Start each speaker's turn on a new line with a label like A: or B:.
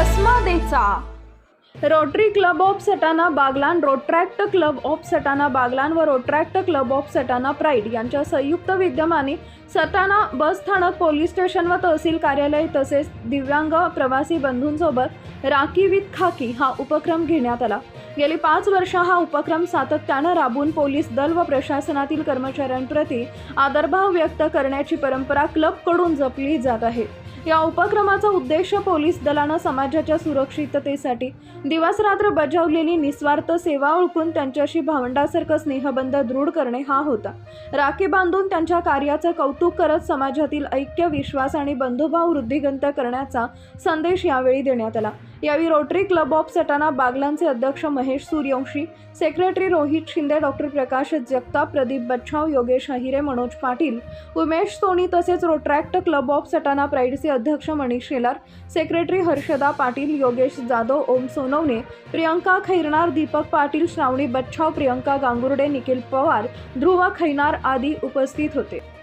A: करायचा Rotary Club of Satana Baglan Rotaract Club of Satana Baglan व Rotaract Club of Satana Pride यांच्या संयुक्त विद्यमाने सटाणा बस स्थानक पोलीस स्टेशन व तहसील कार्यालय तसेच दिव्यांग प्रवासी बंधूंसोबत राखी विथ खाकी हा उपक्रम घेण्यात आला. गेली पाच वर्ष हा उपक्रम सातत्यानं राबून पोलीस दल व प्रशासनातील कर्मचाऱ्यांप्रती आदरभाव व्यक्त करण्याची परंपरा क्लबकडून जपली जात आहे. या उपक्रमाचा उद्देश पोलीस दलानं समाजाच्या सुरक्षिततेसाठी दिवसरात्र बजावलेली निस्वार्थ सेवा ओळखून त्यांच्याशी भावंडासारखं स्नेहबंध दृढ करणे हा होता. राखी बांधून त्यांच्या कार्याचं कौतुक करत समाजातील ऐक्य विश्वास आणि बंधुभाव वृद्धिगंत करण्याचा संदेश यावेळी देण्यात आला. यावेळी रोटरी क्लब ऑफ सटाणा बागलांचे अध्यक्ष महेश सूर्यवंशी सेक्रेटरी रोहित शिंदे डॉक्टर प्रकाश जगताप प्रदीप बच्छाव योगेश अहिरे मनोज पाटील उमेश सोनी तसेच रोट्रॅक्ट क्लब ऑफ सटाणा प्राईडचे अध्यक्ष मनीष शेलार सेक्रेटरी हर्षदा पाटील योगेश जाधव ओम सोनवणे प्रियंका खैरनार दीपक पाटील श्रावणी बच्छाव प्रियंका गांगुर्डे निखिल पवार ध्रुव खैनार आदी उपस्थित होते.